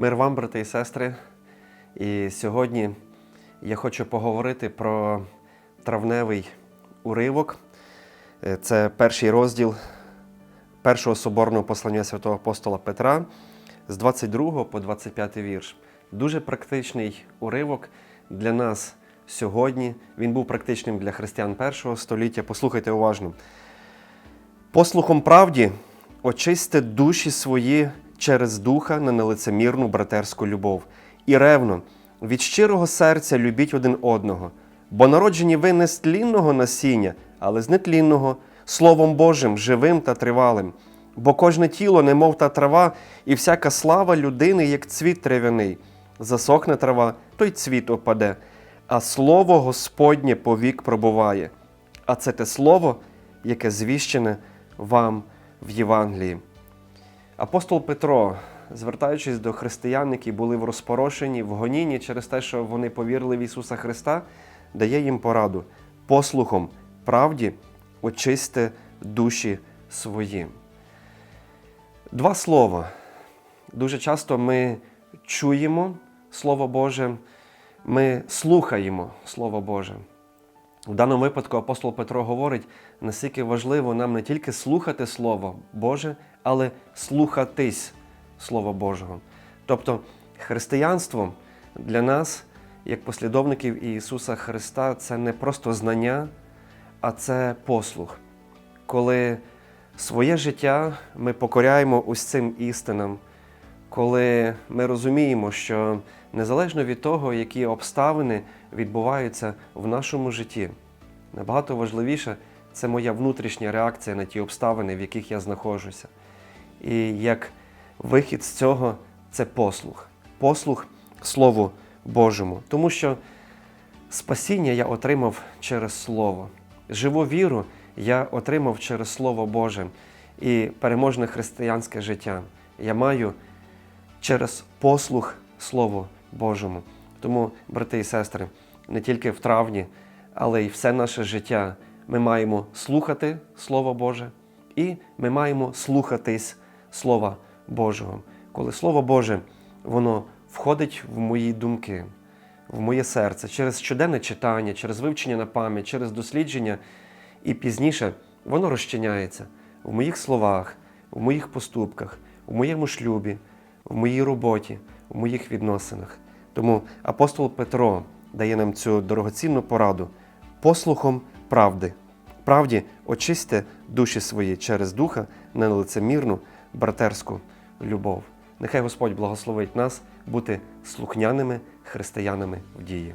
Мир вам, брати і сестри. І сьогодні я хочу поговорити про травневий уривок. Е, Це перший розділ першого соборного послання святого апостола Петра з 22 по 25 вірш. Дуже практичний уривок для нас сьогодні. Він був практичним для християн першого століття. Послухайте уважно. Послухом правді очисьте душі свої через духа на нелицемірну братерську любов. І ревно, від щирого серця любіть один одного, бо народжені ви не з тлінного насіння, але з нетлінного, Словом Божим, живим та тривалим. Бо кожне тіло, немов та трава, і всяка слава людини, як цвіт трав'яний. Засохне трава, то й цвіт опаде, а слово Господнє повік пробуває. А це те слово, яке звіщене вам в Євангелії. Апостол Петро, звертаючись до християн, які були в розпорошенні, в гонінні через те, що вони повірили в Ісуса Христа, дає їм пораду послухом правді очисти душі свої. Два слова. Дуже часто ми чуємо Слово Боже, ми слухаємо Слово Боже. В даному випадку апостол Петро говорить, наскільки важливо нам не тільки слухати Слово Боже, але слухатись Слова Божого. Тобто християнство для нас, як послідовників Ісуса Христа, це не просто знання, а це послух. Коли своє життя ми покоряємо ось цим істинам, коли ми розуміємо, що незалежно від того, які обставини відбуваються в нашому житті, набагато важливіше це моя внутрішня реакція на ті обставини, в яких я знаходжуся. І як вихід з цього це послух, послух Слову Божому. Тому що спасіння я отримав через Слово, живу віру я отримав через Слово Боже і переможне християнське життя. Я маю через послух Слову Божому. Тому, брати і сестри, не тільки в травні, але й все наше життя ми маємо слухати Слово Боже, і ми маємо слухатись Слова Божого. Коли Слово Боже, воно входить в мої думки, в моє серце через щоденне читання, через вивчення на пам'ять, через дослідження, і пізніше воно розчиняється в моїх словах, в моїх поступках, в моєму шлюбі, в моїй роботі, в моїх відносинах. Тому апостол Петро дає нам цю дорогоцінну пораду послухом правди. Правді очисьте душі свої через духа на лицемірну братерську любов. Нехай Господь благословить нас бути слухняними християнами в дії.